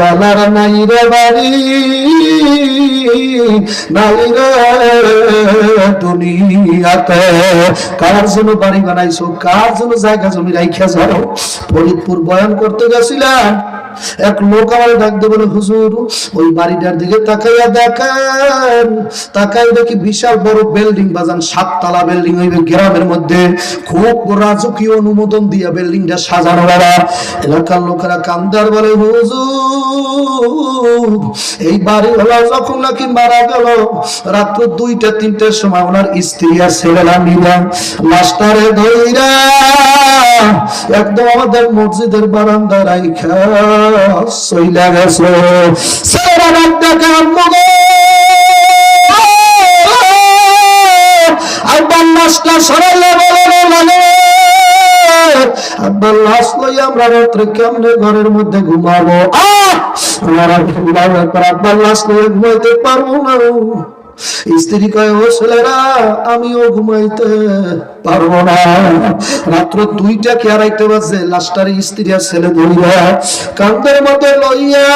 বাড়িওয়ালার নাই রে বাড়ি, নাই রে দুনিয়াতে। কার জন্য বাড়ি বানাইছো? কার জন্য জায়গা জমি রাইখা যাও? ফরিদপুর বয়ান করতে গেছিলাম। এক লোক আমার ডাকতে বলে, হুজুর, ওই বাড়িটার দিকে তাকাইয়া দেখেন। তাকাই দেখি বিশাল বড় বিল্ডিং, বাজান সাততলা বিল্ডিং হইবে গ্রামের মধ্যে। খুব রাজকীয় অনুমোদন দিয়া বিল্ডিংটা সাজানো বাবা এলাকার লোকেরা কান্দার বলে, হুজুর, এই বাড়িওয়ালা যখন নাকি মারা গেল, রাত্র দুইটা, তিনটার সময় ওনার স্ত্রী আর ছেলেরা নিলাম ধইরা একদম আমাদের মসজিদের বারান্দায় রাইখা সইলা গেছে। ছেলেরা ডাক ডাকে গো। মানে আব্বার আমরা কেমনে ঘরের মধ্যে ঘুমাবো? আহ! আমার আব্বার লাশ লইয়া ঘুমাইতে পারব না। স্ত্রী কয়, ও ছেলেরা, আমিও ঘুমাইতে পারব না। রাত্র দুইটা কে আড়াইটা বাজে, লাস্টার স্ত্রী আর ছেলে ধরিয়া কান্দের মধ্যে লইয়া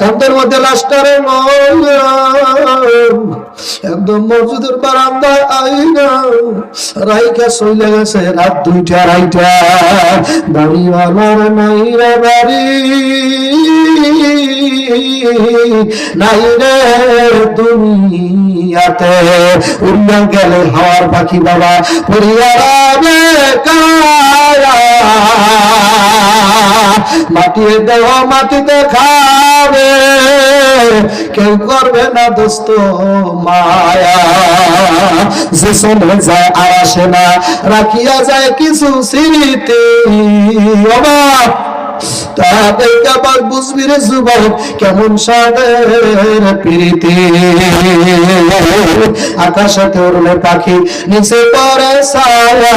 কান্দের মধ্যে লাস্টারে একদম মসজিদের বারান্দায় আইনা রাইকা সইলে গেছে, রাত দুইটা আড়াইটা বাড়িওয়ালার নাই রে বাড়ি। নাই রে দুনিয়াতে। উড়িয়া গেলে পাখি বাবা কায়া। মাটিয়ে দেওয়া মাটিতে খাবে, কেউ করবে না দোস্ত মায়া। যে যায় আর আসে না, রাখিয়া যায় কিছু স্মৃতি। তাদের আবার বুঝবি রে যুবক, কেমন সাদের প্রীতি। আকাশে উড়লে পাখি নিচে পরে সায়া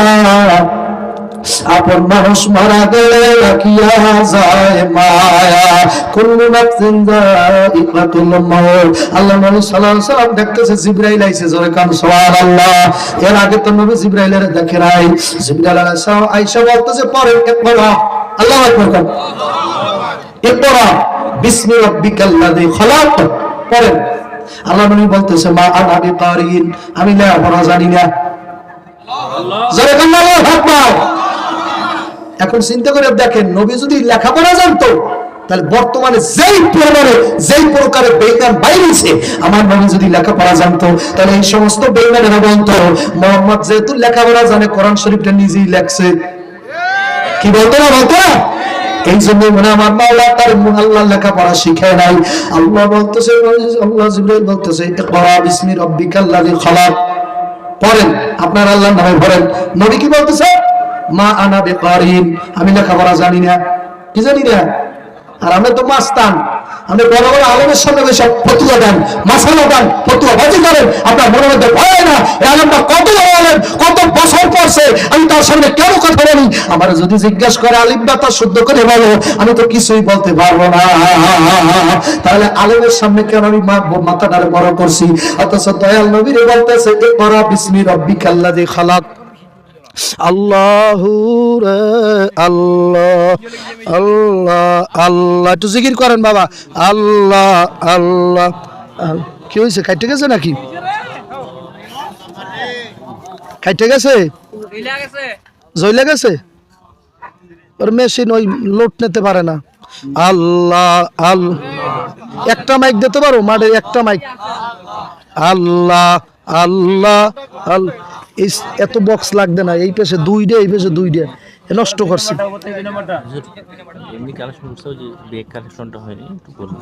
আপন মানুষ মারা গেলে রাখিয়া যায় মায়া। কুল্লু নাফসিন যায়িকাতুল মাউত। আল্লাহ নবী সাল্লাল্লাহু আলাইহি সাল্লাম দেখতেছে, জিবরাইল আইছে জোরে কান, সুবহানাল্লাহ। এর আগে তো নবী জিবরাইলের দেখে নাই। জিবরাইল আলাইহিস সালাম আয়েশা বলতেছে পরে ইকরা আল্লাহু আকবার কর। ইকরা বিসমি রাব্বিকাল্লাযী খালাক। পড়েন আল্লাহ নবী বলতেছে মা আনা বিকারিন আমি লেখাপড়া জানি না। জোরে কান আল্লাহু আকবার। এখন চিন্তা করে দেখেন নবী যদি লেখাপড়া জানতো তাহলে বর্তমানে যেই পরিমাণে যেই প্রকারে বেইমান বাইরেছে আমার নবী যদি লেখাপড়া জানতো তাহলে এই সমস্ত বেইমানেরা বলতো মোহাম্মদ যেহেতু লেখাপড়া জানে কোরআন শরীফটা নিজেই লেখছে। কি বলতো না বলতো না? এই জন্য মনে আমার তার আল্লাহ লেখাপড়া শিখায় নাই। আল্লাহ বলতেছে, আল্লাহ জিব্রাইল বলতেছে বিসমি পড়েন, আপনার আল্লাহর নামে পড়েন। নবী কি বলতেছে? মা আনা বেকারিন। আমি লেখাপড়া জানি না। কি জানি না? আর আমরা তো মাস্তান। আপনি বড় বড় আলমের সামনে বসে ফতুয়া দেন, মাসালা দেন, ফতুয়া বাজি করেন, আপনার মনে মধ্যে ভয় না। এই আলমটা কত আলেম, কত বছর পড়ছে আমি তার সামনে কেন কথা বলি? আমার যদি জিজ্ঞাসা করে আলিমটা তার শুদ্ধ করে বলো? আমি তো কিছুই বলতে পারব না। তাহলে আলমের সামনে কেন আমি মাথাটারে বড় করছি? অথচ দয়াল নবীরে বলতেছে, এ করা বিসমি রব্বিকাল্লাযী খালাক। আল্লাহ আল্লাহ আল্লাহ আল্লাহ। একটু জিকির করেন বাবা। আল্লাহ আল্লাহ কি হয়েছে কাটতে গেছে নাকি? কাটতে গেছে? জইলে গেছে? ওর মেশিন ওই লোট নিতে পারে না। আল্লাহ আল একটা মাইক দিতে পারো? মাঠে একটা মাইক। আল্লাহ আল্লাহ আল এই এত বক্স লাগবে না এই পেশে দুইটা এই পেশে দুইটা এ নষ্ট করছে।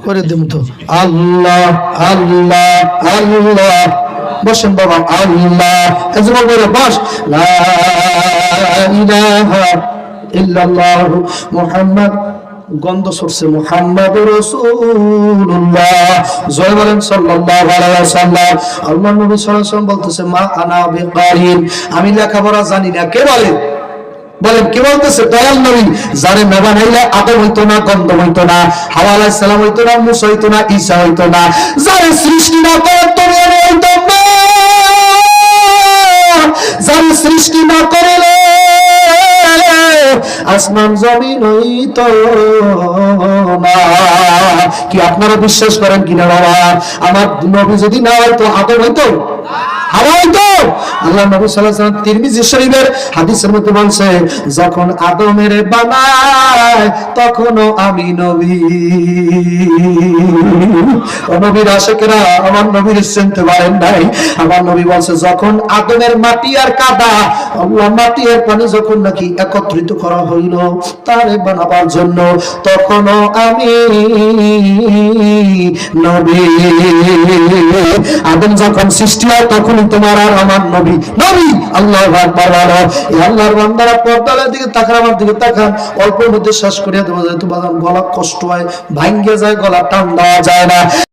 করে দেব তো। আল্লাহ আল্লাহ আল্লাহ। বসেন বাবা আল্লাহ। এজন্য বলে বস। লা ইলাহা ইল্লাল্লাহ মুহাম্মদ। গন্ধ সরছে মুহাম্মদ রাসূলুল্লাহ। জয় বলেন, সাল্লাল্লাহু বলতেছে, মা আনা বিকারিন। আমি লেখাপড়া জানি না, কে বলে? বলেন, কি বলতেছে? দয়াল নবী, যারে মেবা নাইলে আদম হইতো না গন্ধ হইতো না, হাওয়া আলাইহিস সালাম হইতো না, মুসা হইতো না, ঈসা হইতো না। যারে সৃষ্টি না করে তুমি হইতো না যারে সৃষ্টি না করলে আসমান জমিন না কি আপনারা বিশ্বাস করেন কিনা বাবা? আমার নবী যদি না হয় তো আদম হইতো? যখন আদমের বানায়, তখনও আমি নবীর আশেকেরা, আমার নবীর চিনতে পারেন নাই। আমার নবী বলছে, যখন আদমের মাটি আর কাদা, আল্লাহ মাটি আর পানি যখন নাকি একত্রিত করা হইল তারে বানাবার জন্য, তখনও আমি নবী। আদম যখন সৃষ্টি হয় তখনই তোমার আর আমার নবী। নবী, আল্লাহ এই আল্লাহর বান্দারা পর্দালের দিকে তাকান, আমার দিকে তাকান। অল্পের মধ্যে শ্বাস করিয়া দেওয়া যায় তো বাদাম গলা কষ্ট হয়, ভাঙ্গে যায়, গলা টান দেওয়া যায় না।